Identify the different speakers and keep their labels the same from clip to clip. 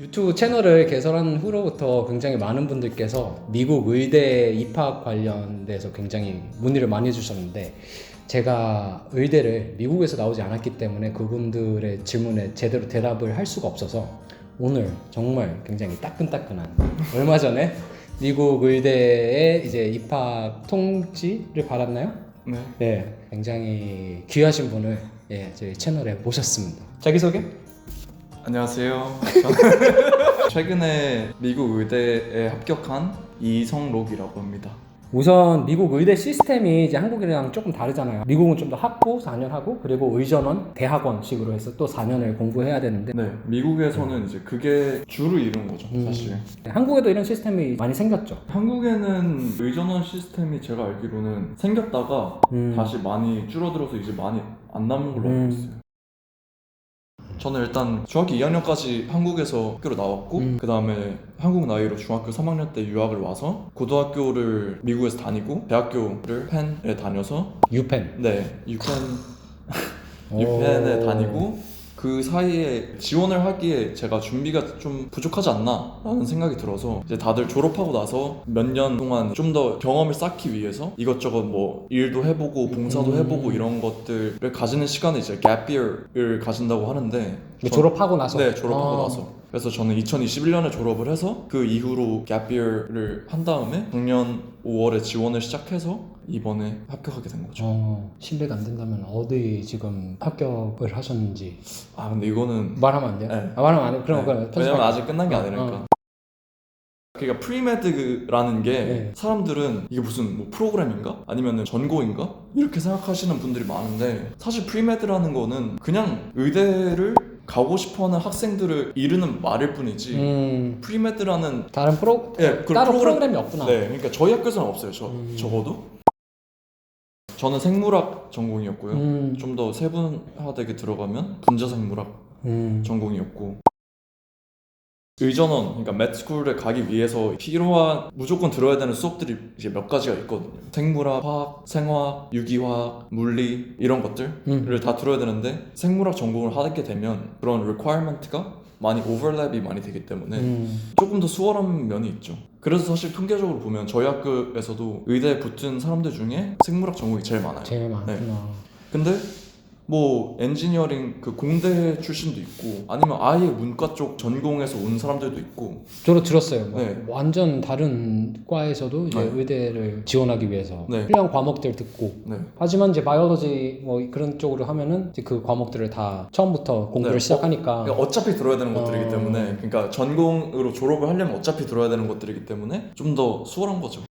Speaker 1: 유튜브 채널을 개설한 후로부터 굉장히 많은 분들께서 미국 의대 입학 관련돼서 굉장히 문의를 많이 해주셨는데 제가 의대를 미국에서 나오지 않았기 때문에 그분들의 질문에 제대로 대답을 할 수가 없어서 오늘 정말 굉장히 따끈따끈한 얼마 전에 미국 의대에 이제 입학 통지를 받았나요?
Speaker 2: 네.
Speaker 1: 네, 굉장히 귀하신 분을 예, 저희 채널에 모셨습니다. 자기소개?
Speaker 2: 안녕하세요. 저는 최근에 미국 의대에 합격한 이성록이라고 합니다.
Speaker 1: 우선 미국 의대 시스템이 이제 한국이랑 조금 다르잖아요. 미국은 좀 더 학부 4년 하고 그리고 의전원 대학원식으로 해서 또 4년을 공부해야 되는데
Speaker 2: 네, 미국에서는 이제 그게 주를 이룬 거죠,
Speaker 1: 음.
Speaker 2: 사실.
Speaker 1: 한국에도 이런 시스템이 많이 생겼죠.
Speaker 2: 한국에는 의전원 시스템이 제가 알기로는 생겼다가
Speaker 1: 음.
Speaker 2: 다시 많이 줄어들어서 이제 많이 안 남는 걸로 알고
Speaker 1: 음.
Speaker 2: 있어요. 저는 일단 중학교 2학년까지 한국에서 학교로 나왔고
Speaker 1: 음.
Speaker 2: 그 다음에 한국 나이로 중학교 3학년 때 유학을 와서 고등학교를 미국에서 다니고 대학교를 펜에 다녀서
Speaker 1: 유펜.
Speaker 2: 네 유펜 유펜에
Speaker 1: 오.
Speaker 2: 다니고 그 사이에 지원을 하기에 제가 준비가 좀 부족하지 않나라는 생각이 들어서 이제 다들 졸업하고 나서 몇 년 동안 좀 더 경험을 쌓기 위해서 이것저것 뭐 일도 해보고 봉사도
Speaker 1: 음.
Speaker 2: 해보고 이런 것들을 가지는 시간에 이제 gap year을 가진다고 하는데 전-
Speaker 1: 졸업하고 나서.
Speaker 2: 네 졸업하고
Speaker 1: 아.
Speaker 2: 나서 그래서 저는 2021년에 졸업을 해서 그 이후로 gap year를 한 다음에 작년 5월에 지원을 시작해서 이번에 합격하게 된 거죠.
Speaker 1: 어, 신뢰가 안 된다면 어디 지금 합격을 하셨는지
Speaker 2: 아 근데 이거는
Speaker 1: 말하면 안 돼요?
Speaker 2: 네.
Speaker 1: 아, 말하면 안 돼요? 그럼
Speaker 2: 네.
Speaker 1: 그럼
Speaker 2: 왜냐면
Speaker 1: 편집할게요.
Speaker 2: 아직 끝난 게
Speaker 1: 어,
Speaker 2: 아니니까.
Speaker 1: 어.
Speaker 2: 그러니까 프리메드라는 게
Speaker 1: 네.
Speaker 2: 사람들은 이게 무슨 뭐 프로그램인가 아니면은 전공인가 이렇게 생각하시는 분들이 많은데 사실 프리메드라는 거는 그냥 의대를 가고 싶어하는 학생들을 이르는 말일 뿐이지
Speaker 1: 음,
Speaker 2: 프리메드라는
Speaker 1: 다른 프로
Speaker 2: 예, 그
Speaker 1: 따로
Speaker 2: 프로그램-
Speaker 1: 프로그램 이 없구나.
Speaker 2: 네 그러니까 저희 학교에서는 없어요 저
Speaker 1: 음.
Speaker 2: 적어도 저는 생물학 전공이었고요
Speaker 1: 음,
Speaker 2: 좀 더 세분화되게 들어가면 분자생물학
Speaker 1: 음.
Speaker 2: 전공이었고 의전원 그러니까 med스쿨에 가기 위해서 필요한 무조건 들어야 되는 수업들이 이제 몇 가지가 있거든요 생물학, 화학, 생화학, 유기화학, 물리 이런 것들을
Speaker 1: 음.
Speaker 2: 다 들어야 되는데 생물학 전공을 하게 되면 그런 requirement가 많이 오버랩이 많이 되기 때문에
Speaker 1: 음.
Speaker 2: 조금 더 수월한 면이 있죠 그래서 사실 통계적으로 보면 저희 학교에서도 의대에 붙은 사람들 중에 생물학 전공이 제일 많아요
Speaker 1: 제일 많구나.
Speaker 2: 근데 뭐 엔지니어링 그 공대 출신도 있고 아니면 아예 문과 쪽 전공에서 온 사람들도 있고
Speaker 1: 저도 들었어요. 뭐
Speaker 2: 네.
Speaker 1: 완전 다른 과에서도 이제
Speaker 2: 네.
Speaker 1: 의대를 지원하기 위해서
Speaker 2: 네.
Speaker 1: 필요한 과목들 듣고
Speaker 2: 네.
Speaker 1: 하지만 이제 바이올로지 뭐 그런 쪽으로 하면은 이제 그 과목들을 다 처음부터 공부를
Speaker 2: 네.
Speaker 1: 시작하니까
Speaker 2: 그러니까 어차피 들어야 되는 것들이기
Speaker 1: 어.
Speaker 2: 때문에 그러니까 전공으로 졸업을 하려면 어차피 들어야 되는 것들이기 때문에 좀 더 수월한 거죠.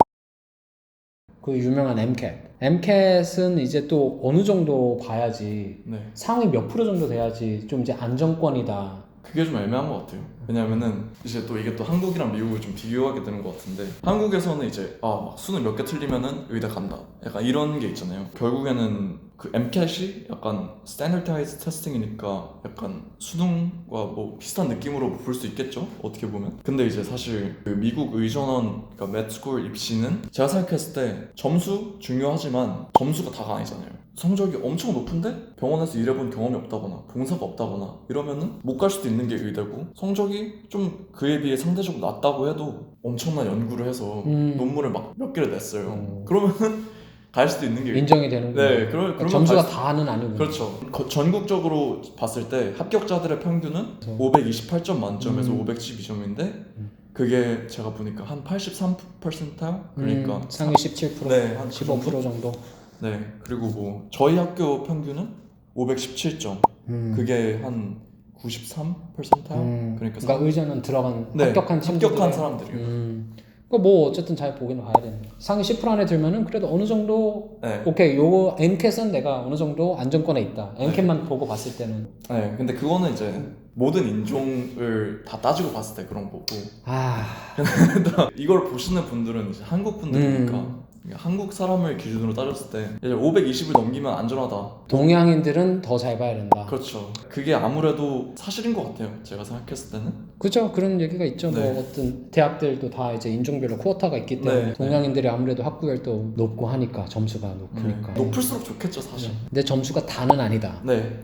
Speaker 1: 그 유명한 MCAT. MCAT은 이제 또 어느 정도 봐야지
Speaker 2: 네.
Speaker 1: 상위 몇 프로 정도 돼야지 좀 이제 안정권이다.
Speaker 2: 그게 좀 애매한 것 같아요. 왜냐면은 이제 또 이게 또 한국이랑 미국을 좀 비교하게 되는 것 같은데 한국에서는 이제 아막 수능 몇 개 틀리면은 의대 간다. 약간 이런 게 있잖아요. 결국에는 그 MCAT이 약간 스탠더타이즈 테스팅이니까 약간 수능과 뭐 비슷한 느낌으로 볼 수 있겠죠. 어떻게 보면. 근데 이제 사실 그 미국 의전원 그러니까 매트스쿨 입시는 제가 생각했을 때 점수 중요하지만 점수가 다가 아니잖아요. 성적이 엄청 높은데 병원에서 일해본 경험이 없다거나 봉사가 없다거나 이러면은 못 갈 수도 있는 게 의대고 성적이 좀 그에 비해 상대적으로 낮다고 해도 엄청난 연구를 해서
Speaker 1: 음.
Speaker 2: 논문을 막 몇 개를 냈어요.
Speaker 1: 어.
Speaker 2: 그러면은 갈 수도 있는 게
Speaker 1: 인정이 되는 거예요.
Speaker 2: 네, 그러,
Speaker 1: 그러니까
Speaker 2: 그러면
Speaker 1: 점수가
Speaker 2: 갈 수-
Speaker 1: 다는 아니고.
Speaker 2: 그렇죠. 거- 전국적으로 봤을 때 합격자들의 평균은 528점 만점에서
Speaker 1: 음.
Speaker 2: 512점인데 그게 제가 보니까 한 83%? 그러니까
Speaker 1: 음, 상위 17%,
Speaker 2: 네, 한그
Speaker 1: 15% 정도.
Speaker 2: 네. 그리고 뭐 저희 학교 평균은 517점.
Speaker 1: 음.
Speaker 2: 그게 한 93%?
Speaker 1: 음,
Speaker 2: 그러니까
Speaker 1: 그러니까 의전은 들어간
Speaker 2: 네,
Speaker 1: 합격한 친구들
Speaker 2: 합격한 사람들이요.
Speaker 1: 음. 그뭐 어쨌든 잘 보기는 봐야 되는 거. 상위 10% 안에 들면은 그래도 어느 정도
Speaker 2: 네.
Speaker 1: 오케이 요거 MCAT은 내가 어느 정도 안정권에 있다. MCAT만 보고 봤을 때는
Speaker 2: 네. 근데 그거는 이제 모든 인종을 다 따지고 봤을 때 그런 거고
Speaker 1: 아
Speaker 2: 이걸 보시는 분들은 이제 한국 분들이니까
Speaker 1: 음.
Speaker 2: 한국 사람을 기준으로 따졌을 때 이제 520을 넘기면 안전하다.
Speaker 1: 동양인들은 더 잘 봐야 된다.
Speaker 2: 그렇죠. 그게 아무래도 사실인 것 같아요. 제가 생각했을 때는.
Speaker 1: 그죠 그런 얘기가 있죠.
Speaker 2: 네.
Speaker 1: 뭐 어떤 대학들도 다 이제 인종별로 쿼터가 있기 때문에
Speaker 2: 네,
Speaker 1: 동양인들이 아무래도 학구열도 높고 하니까 점수가 높으니까.
Speaker 2: 네. 높을수록 좋겠죠, 사실.
Speaker 1: 근데 점수가 다는 아니다.
Speaker 2: 네.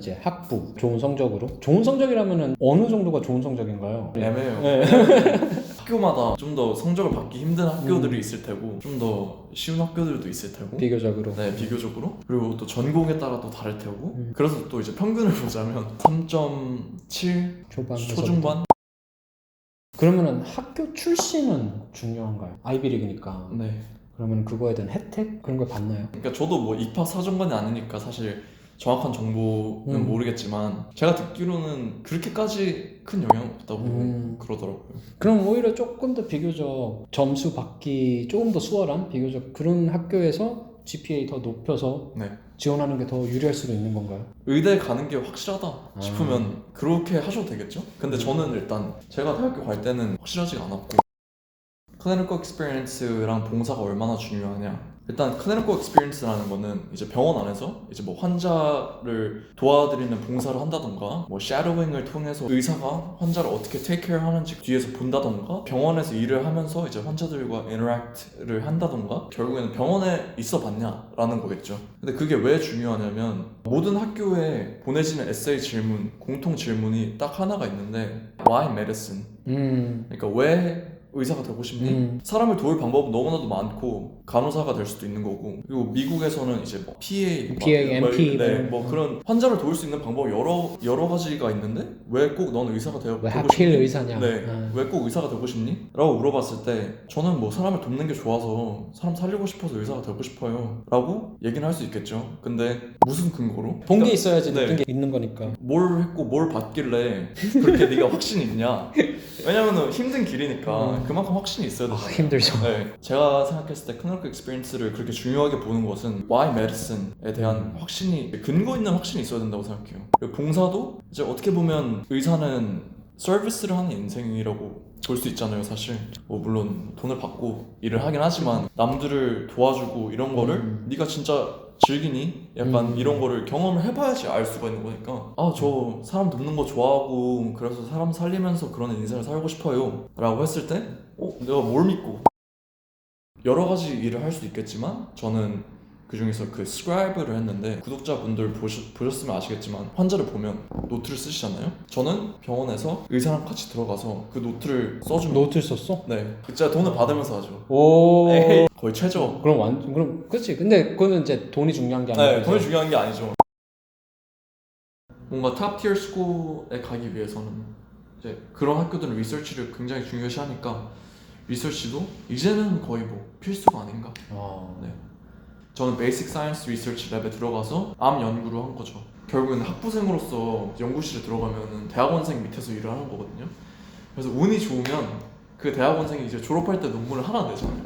Speaker 1: 이제 학부 좋은 성적으로 좋은 성적이라면은 어느 정도가 좋은 성적인가요?
Speaker 2: 애매해요.
Speaker 1: 네.
Speaker 2: 학교마다 좀 더 성적을 받기 힘든 학교들이
Speaker 1: 음.
Speaker 2: 있을 테고 좀 더 쉬운 학교들도 있을 테고.
Speaker 1: 비교적으로.
Speaker 2: 네 비교적으로. 그리고 또 전공에 따라 또 다를 테고.
Speaker 1: 음.
Speaker 2: 그래서 또 이제 평균을 보자면 3.7
Speaker 1: 초반
Speaker 2: 초중반?
Speaker 1: 그러면은 학교 출신은 중요한가요? 아이비리그니까.
Speaker 2: 네.
Speaker 1: 그러면 그거에 대한 혜택? 그런 걸 받나요?
Speaker 2: 그러니까 저도 뭐 입학 사정관이 아니니까 사실 정확한 정보는
Speaker 1: 음.
Speaker 2: 모르겠지만 제가 듣기로는 그렇게까지 큰 영향 없다고
Speaker 1: 음.
Speaker 2: 그러더라고요.
Speaker 1: 그럼 오히려 조금 더 비교적 점수 받기 조금 더 수월한 비교적 그런 학교에서 GPA 더 높여서
Speaker 2: 네.
Speaker 1: 지원하는 게 더 유리할 수도 있는 건가요?
Speaker 2: 의대 가는 게 확실하다
Speaker 1: 아.
Speaker 2: 싶으면 그렇게 하셔도 되겠죠? 근데 저는 일단 제가 대학교 갈 때는 확실하지가 않았고 클리니컬 익스피리언스랑 봉사가 얼마나 중요하냐. 일단 클리니컬 익스피리언스라는 거는 이제 병원 안에서 이제 뭐 환자를 도와드리는 봉사를 한다던가 뭐 샤도잉을 통해서 의사가 환자를 어떻게 테이크 케어 하는지 뒤에서 본다던가 병원에서 일을 하면서 이제 환자들과 인터랙트를 한다던가 결국에는 병원에 있어 봤냐라는 거겠죠. 근데 그게 왜 중요하냐면 모든 학교에 보내지는 에세이 질문 공통 질문이 딱 하나가 있는데 Why medicine?
Speaker 1: 음,
Speaker 2: 그러니까 왜 의사가 되고 싶니?
Speaker 1: 음.
Speaker 2: 사람을 도울 방법은 너무나도 많고 간호사가 될 수도 있는 거고 그리고 미국에서는 이제 뭐 PA, 막
Speaker 1: PA,
Speaker 2: 뭐
Speaker 1: MP
Speaker 2: 네,
Speaker 1: 이런
Speaker 2: 뭐
Speaker 1: 거.
Speaker 2: 그런 환자를 도울 수 있는 방법이 여러 여러 가지가 있는데 왜 꼭 넌 의사가 되어
Speaker 1: 왜
Speaker 2: 되고
Speaker 1: 하필
Speaker 2: 싶니?
Speaker 1: 의사냐?
Speaker 2: 네,
Speaker 1: 아.
Speaker 2: 왜꼭 의사가 되고 싶니? 라고 물어봤을 때 저는 뭐 사람을 돕는 게 좋아서 사람 살리고 싶어서 의사가 되고 싶어요 라고 얘기는 할 수 있겠죠 근데 무슨 근거로?
Speaker 1: 본게
Speaker 2: 그러니까
Speaker 1: 있어야지
Speaker 2: 네.
Speaker 1: 느낀 게 있는 거니까.
Speaker 2: 뭘 했고 뭘 받길래 그렇게 네가 확신이 있냐 왜냐면은 힘든 길이니까
Speaker 1: 음.
Speaker 2: 그만큼 확신이 있어야
Speaker 1: 아,
Speaker 2: 되잖아요
Speaker 1: 힘들죠.
Speaker 2: 네, 제가 생각했을 때 클리니컬 익스피리언스를 그렇게 중요하게 보는 것은 why medicine에 대한 확신이 근거 있는 확신이 있어야 된다고 생각해요. 그리고 봉사도 이제 어떻게 보면 의사는 서비스를 하는 인생이라고 볼 수 있잖아요, 사실. 뭐 물론 돈을 받고 일을 하긴 하지만 남들을 도와주고 이런 거를
Speaker 1: 음.
Speaker 2: 네가 진짜 즐기니? 약간
Speaker 1: 음.
Speaker 2: 이런 거를 경험을 해봐야지 알 수가 있는 거니까 아 저 사람 돕는 거 좋아하고 그래서 사람 살리면서 그런 인생을 살고 싶어요 라고 했을 때 어? 내가 뭘 믿고 여러 가지 일을 할 수 있겠지만 저는 그 중에서 그 스크라이브를 했는데 구독자분들 보셨, 보셨으면 아시겠지만 환자를 보면 노트를 쓰시잖아요 저는 병원에서 의사랑 같이 들어가서 그 노트를 써주면
Speaker 1: 노트 썼어?
Speaker 2: 네 진짜 돈을 받으면서 하죠
Speaker 1: 오.
Speaker 2: 에이, 거의 최저
Speaker 1: 그럼 완 그럼 그렇지. 근데 그거는 이제 돈이 중요한 게 아니고.
Speaker 2: 네, 돈이 중요한 게 아니죠. 뭔가 탑 티어 스쿨에 가기 위해서는 이제 그런 학교들은 리서치를 굉장히 중요시하니까 리서치도 이제는 거의 뭐 필수가 아닌가.
Speaker 1: 어.
Speaker 2: 네. 저는 베이직 사이언스 리서치 랩에 들어가서 암 연구를 한 거죠. 결국엔 학부생으로서 연구실에 들어가면은 대학원생 밑에서 일을 하는 거거든요. 그래서 운이 좋으면 그 대학원생이 이제 졸업할 때 논문을 하나 내잖아요.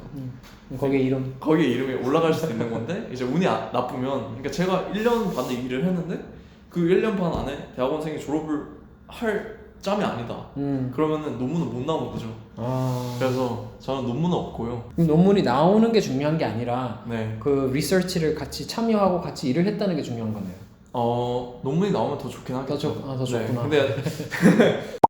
Speaker 1: 거기에 이름.
Speaker 2: 거기에 이름이 올라갈 수도 있는 건데 이제 운이 아- 나쁘면 그러니까 제가 1년 반 일을 했는데 그 1년 반 안에 대학원생이 졸업을 할 짬이 아니다
Speaker 1: 음.
Speaker 2: 그러면은 논문은 못 나오는 거죠
Speaker 1: 아.
Speaker 2: 그래서 저는 논문은 없고요
Speaker 1: 논문이 나오는 게 중요한 게 아니라
Speaker 2: 네
Speaker 1: 그 리서치를 같이 참여하고 같이 일을 했다는 게 중요한 거네요.
Speaker 2: 어, 논문이 나오면 더 좋긴 하겠죠
Speaker 1: 좋- 아, 더
Speaker 2: 네,
Speaker 1: 좋구나.
Speaker 2: 근데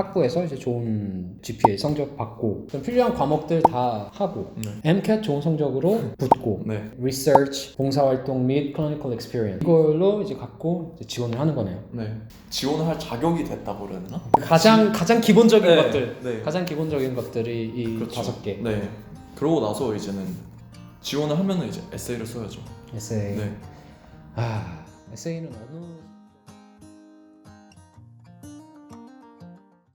Speaker 1: 학부에서 이제 좋은 GPA 성적 받고 필요한 과목들 다 하고
Speaker 2: 네.
Speaker 1: MCAT 좋은 성적으로 붙고
Speaker 2: 네,
Speaker 1: Research, 봉사활동 및 Clinical Experience 이걸로 이제 갖고 이제 지원을 하는 거네요.
Speaker 2: 네. 지원을 할 자격이 됐다고 되나?
Speaker 1: 가장 가장 기본적인
Speaker 2: 네,
Speaker 1: 것들,
Speaker 2: 네.
Speaker 1: 가장 기본적인 것들이 이
Speaker 2: 그렇죠.
Speaker 1: 다섯 개
Speaker 2: 네 그러고 나서 이제는 지원을 하면은 이제 에세이를 써야죠
Speaker 1: 에세이.
Speaker 2: 네
Speaker 1: 아 에세이는 어느